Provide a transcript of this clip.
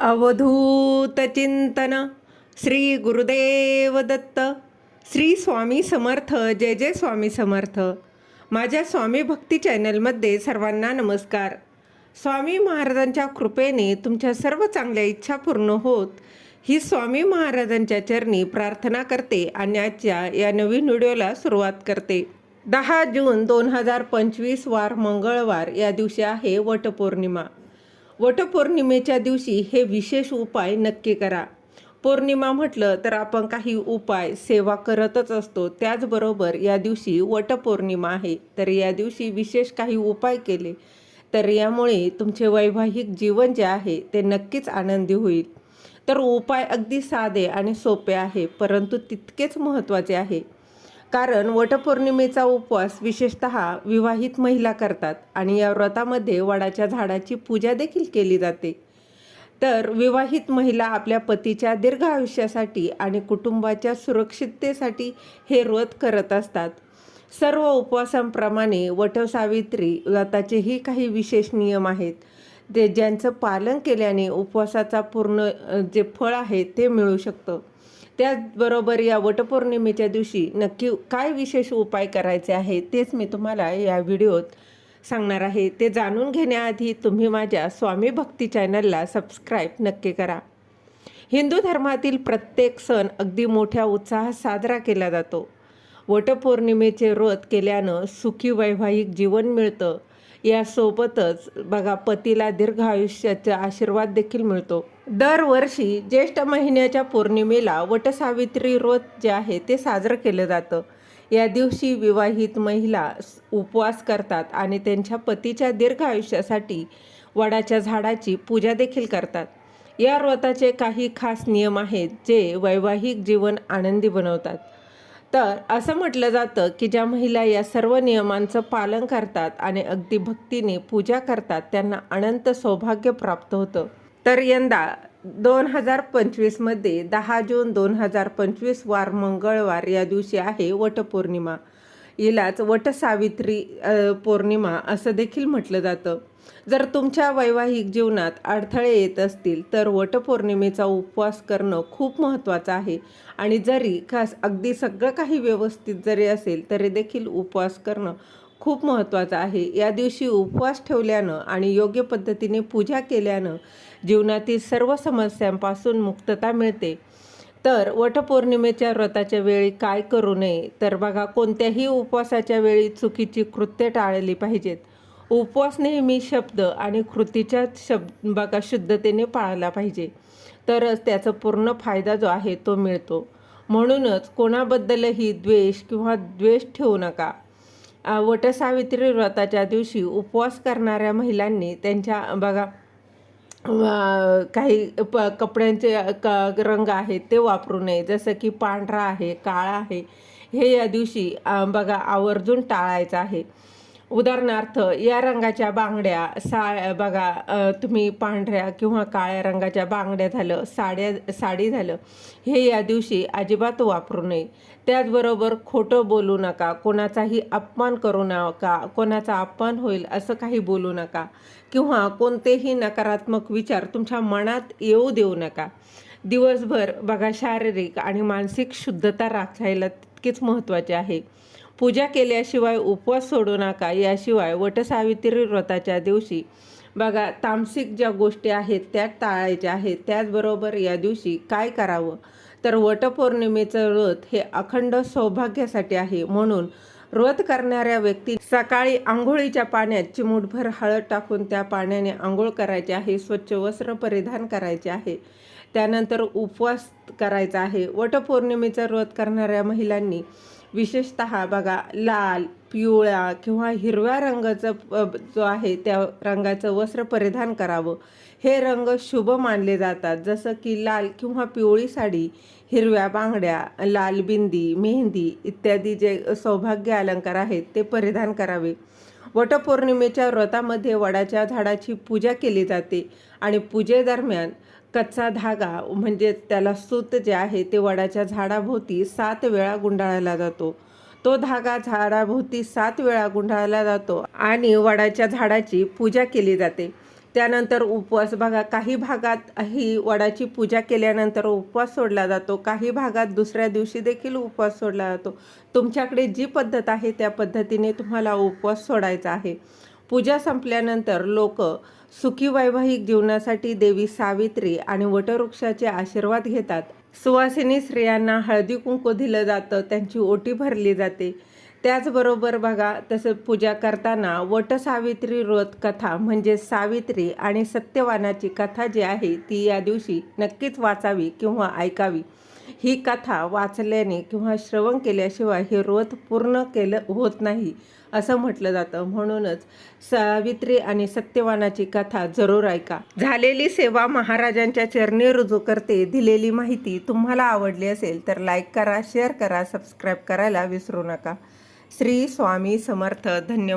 अवधूत चिंतन श्री गुरुदेव दत्त श्री स्वामी समर्थ जय जय स्वामी समर्थ. माझ्या स्वामी भक्ती चॅनलमध्ये सर्वांना नमस्कार. स्वामी महाराजांच्या कृपेने तुमच्या सर्व चांगल्या इच्छा पूर्ण होत ही स्वामी महाराजांच्या चरणी प्रार्थना करते आणि आजच्या या नवीन व्हिडिओला सुरुवात करते. दहा जून दोन हजार पंचवीस वार मंगळवार या दिवशी आहे वटपौर्णिमा. वटपौर्णिमेच्या दिवशी हे विशेष उपाय नक्की करा. पौर्णिमा म्हटलं तर आपण काही उपाय सेवा करतच असतो. त्याचबरोबर या दिवशी वटपौर्णिमा आहे. तर या दिवशी विशेष काही उपाय केले तर यामुळे तुमचे वैवाहिक जीवन जे आहे ते नक्कीच आनंदी होईल. तर उपाय अगदी साधे आणि सोपे आहे परंतु तितकेच महत्त्वाचे आहे. कारण वटपौर्णिमेचा उपवास विशेषत विवाहित महिला करतात आणि या व्रतामध्ये वडाच्या झाडाची पूजा देखील केली जाते. तर विवाहित महिला आपल्या पतीच्या दीर्घ आयुष्यासाठी आणि कुटुंबाच्या सुरक्षिततेसाठी हे व्रत करत असतात. सर्व उपवासांप्रमाणे वटसावित्री व्रताचेही काही विशेष नियम आहेत. ते ज्यांचं पालन केल्याने उपवासाचा पूर्ण जे फळ आहे ते मिळू शकतं. त्याचबरोबर या वटपौर्णिमेच्या दिवशी नक्की काय विशेष उपाय करायचे आहे तेच मी तुम्हाला या व्हिडिओत सांगणार आहे. ते जाणून घेण्याआधी तुम्ही माझ्या स्वामी भक्ती चॅनलला सबस्क्राईब नक्की करा. हिंदू धर्मातील प्रत्येक सण अगदी मोठ्या उत्साहात साजरा केला जातो. वटपौर्णिमेचे व्रत केल्यानं सुखी वैवाहिक जीवन मिळतं. यासोबतच बघा पतीला दीर्घ आयुष्याचा आशीर्वाद देखील मिळतो. दरवर्षी ज्येष्ठ महिन्याच्या पौर्णिमेला वटसावित्री व्रत जे आहे ते साजरं केलं जातं. या दिवशी विवाहित महिला स- उपवास करतात आणि त्यांच्या पतीच्या दीर्घ आयुष्यासाठी वडाच्या झाडाची पूजा देखील करतात. या व्रताचे काही खास नियम आहेत जे वैवाहिक जीवन आनंदी बनवतात. तर असं म्हटलं जातं की ज्या महिला या सर्व नियमांचं पालन करतात आणि अगदी भक्तीने पूजा करतात त्यांना अनंत सौभाग्य प्राप्त होतं. तर यंदा दोन हजार पंचवीसमध्ये दहा जून दोन हजार पंचवीस वार मंगळवार या दिवशी आहे वटपौर्णिमा. हिलाच वटसावित्री पौर्णिमा असं देखील म्हटलं जातं. जर तुमच्या वैवाहिक जीवनात अडथळे येत असतील तर वटपौर्णिमेचा उपवास करणं खूप महत्त्वाचं आहे. आणि जरी खास अगदी सगळं काही व्यवस्थित जरी असेल तरी देखील उपवास करणं खूप महत्त्वाचं आहे. या दिवशी उपवास ठेवल्यानं आणि योग्य पद्धतीने पूजा केल्यानं जीवनातील सर्व समस्यांपासून मुक्तता मिळते. तर वटपौर्णिमेच्या व्रताच्या वेळी काय करू नये? तर बघा कोणत्याही उपवासाच्या वेळी चुकीची कृत्य टाळली पाहिजेत. उपवास नेहमी शब्द आणि कृतीच्या शब्द बघा शुद्धतेने पाळला पाहिजे. तरच त्याचा पूर्ण फायदा जो आहे तो मिळतो. म्हणूनच कोणाबद्दलही द्वेष किंवा द्वेष ठेवू नका. वटसावित्री व्रताच्या दिवशी उपवास करणाऱ्या महिलांनी त्यांच्या बघा काही प कपड्यांचे क रंग आहेत ते वापरू नये. जसं की पांढरा आहे काळा आहे. हे या दिवशी बघा आवर्जून टाळायचं आहे. उदाहरणार्थ या रंगाच्या बांगड्या सा बघा तुम्ही पांढऱ्या किंवा काळ्या रंगाच्या बांगड्या झालं साड्या साडी झालं हे या दिवशी अजिबात वापरू नये. त्याचबरोबर खोटं बोलू नका कोणाचाही अपमान करू नका कोणाचा अपमान होईल असं काही बोलू नका किंवा कोणतेही नकारात्मक विचार तुमच्या मनात येऊ देऊ नका. दिवसभर बघा शारीरिक आणि मानसिक शुद्धता राखायला तितकीच महत्त्वाची आहे. पूजा केल्याशिवाय उपवास सोडू नका याशिवाय वटसावित्री व्रताच्या दिवशी. बघा तामसिक ज्या गोष्टी आहेत त्या टाळायच्या आहेत. त्याचबरोबर या दिवशी काय करावं? तर वटपौर्णिमेचं व्रत हे अखंड सौभाग्यासाठी आहे. म्हणून व्रत करणाऱ्या व्यक्ती सकाळी आंघोळीच्या पाण्यात चिमूटभर हळद टाकून त्या पाण्याने आंघोळ करायचे आहे स्वच्छ वस्त्र परिधान करायचे आहे. त्यानंतर उपवास करायचा आहे. वटपौर्णिमेचं व्रत करणाऱ्या महिलांनी विशेषत बघा लाल पिवळ्या किंवा हिरव्या रंगाचं जो आहे त्या रंगाचं वस्त्र परिधान करावं. हे रंग शुभ मानले जातात. जसं की लाल किंवा पिवळी साडी हिरव्या बांगड्या लाल बिंदी मेहंदी इत्यादी जे सौभाग्य अलंकार आहेत ते परिधान करावे. वटपौर्णिमेच्या व्रतामध्ये वडाच्या झाडाची पूजा केली जाते आणि पूजेदरम्यान कच्चा धागा म्हणजे त्याला सूत जे आहे ते वडाच्या झाडाभोवती सात वेळा गुंडाळला जातो. तो धागा झाडाभोवती सात वेळा गुंडाळला जातो आणि वडाच्या झाडाची पूजा केली जाते. त्यानंतर उपवास बघा काही भागात ही वडाची पूजा केल्यानंतर उपवास सोडला जातो. काही भागात दुसऱ्या दिवशी देखील उपवास सोडला जातो. तुमच्याकडे जी पद्धत आहे त्या पद्धतीने तुम्हाला उपवास सोडायचा आहे. पूजा संपल्यानंतर लोक सुखी वैवाहिक जीवनासाठी देवी सावित्री आणि वटवृक्षाचे आशीर्वाद घेतात. सुवासिनी स्त्रियांना हळदी कुंकू दिलं जातं त्यांची ओटी भरली जाते. त्याचबरोबर बघा तसं पूजा करताना वटसावित्री व्रत कथा म्हणजे सावित्री आणि सत्यवानाची कथा जी आहे ती या दिवशी नक्कीच वाचावी किंवा ऐकावी. ही कथा वाचल्याने किंवा श्रवण केल्याशिवाय हे व्रत पूर्ण केलं होत नाही असं म्हटलं जातं. म्हणूनच सावित्री आणि सत्यवानाची कथा जरूर ऐका. झालेली सेवा महाराजांच्या चरणी रुजू करते दिलेली माहिती तुम्हाला आवडली असेल तर लाईक करा शेअर करा सबस्क्राईब करायला विसरू नका. श्री स्वामी समर्थ. धन्यवाद.